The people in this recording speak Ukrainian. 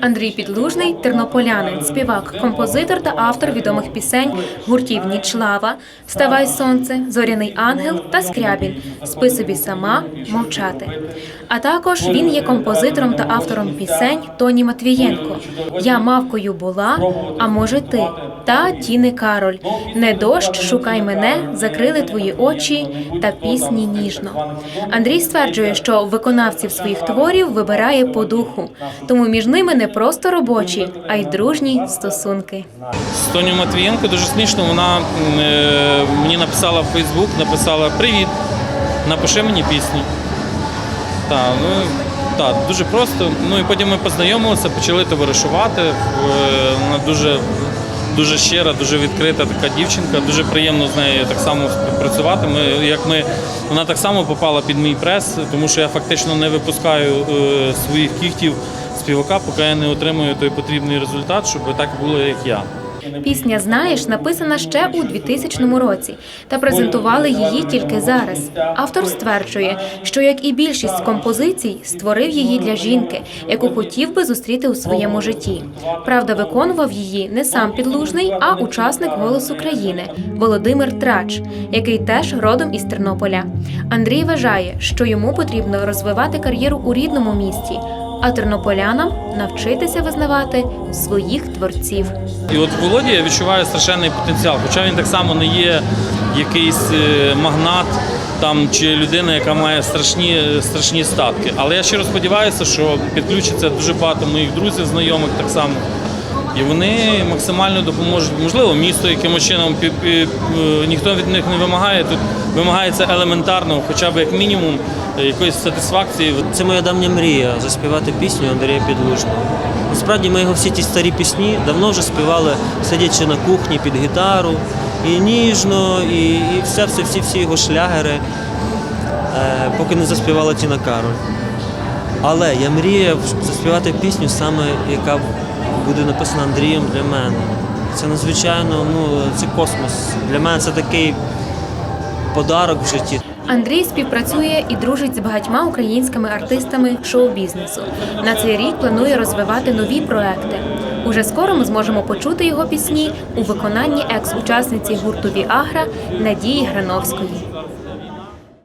Андрій Підлужний тернополянин, співак, композитор та автор відомих пісень гуртів Нічлава, Вставай сонце, Зоряний ангел та Скрябін. Спи собі сама, мовчати. А також він є композитором та автором пісень Тоні Матвієнко. Я мавкою була, а може ти та Тіни Кароль. Не дощ, шукай мене, закрили твої очі та пісні ніжно. Андрій стверджує, що виконавців своїх творів вибирає по духу, тому між ними не просто робочі, а й дружні стосунки. З Тоню Матвієнко дуже смішно. Вона е, мені написала в Фейсбук, написала Привіт, напиши мені пісню. Так, ну так, дуже просто. Ну і потім ми познайомилися, почали товаришувати. Е, Вона дуже, дуже щира, дуже відкрита така дівчинка. Дуже приємно з нею так само співпрацювати. Ми, як ми, вона так само попала під мій прес, тому що я фактично не випускаю е, своїх кіхтів співака, поки я не отримую той потрібний результат, щоб так було, як я. Пісня Знаєш написана ще у 2000 році та презентували її тільки зараз. Автор стверджує, що як і більшість композицій, створив її для жінки, яку хотів би зустріти у своєму житті. Правда, виконував її не сам підлужний, а учасник голосу країни Володимир Трач, який теж родом із Тернополя. Андрій вважає, що йому потрібно розвивати кар'єру у рідному місті, а тернополянам навчитися визнавати своїх творців. І от в Володі я відчуваю страшенний потенціал, хоча він так само не є якийсь е, магнат там чи людина, яка має страшні, страшні статки. Але я щиро сподіваюся, що підключиться дуже багато моїх друзів, знайомих так само. І вони максимально допоможуть, можливо, місто якимось чином е, ніхто від них не вимагає. Тут вимагається елементарно, хоча б як мінімум е, якоїсь сатисфакції. Це моя давня мрія заспівати пісню Андрія Підлужного. Насправді ми його всі ті старі пісні давно вже співали, сидячи на кухні під гітару, і ніжно, і, і все, все, всі, всі його шлягери, е, поки не заспівала Тіна Кароль. Але я мріяв заспівати пісню саме, яка буде написана Андрієм для мене. Це надзвичайно, ну, це космос. Для мене це такий подарок в житті. Андрій співпрацює і дружить з багатьма українськими артистами шоу-бізнесу. На цей рік планує розвивати нові проекти. Уже скоро ми зможемо почути його пісні у виконанні екс-учасниці гурту Віагра Надії Грановської.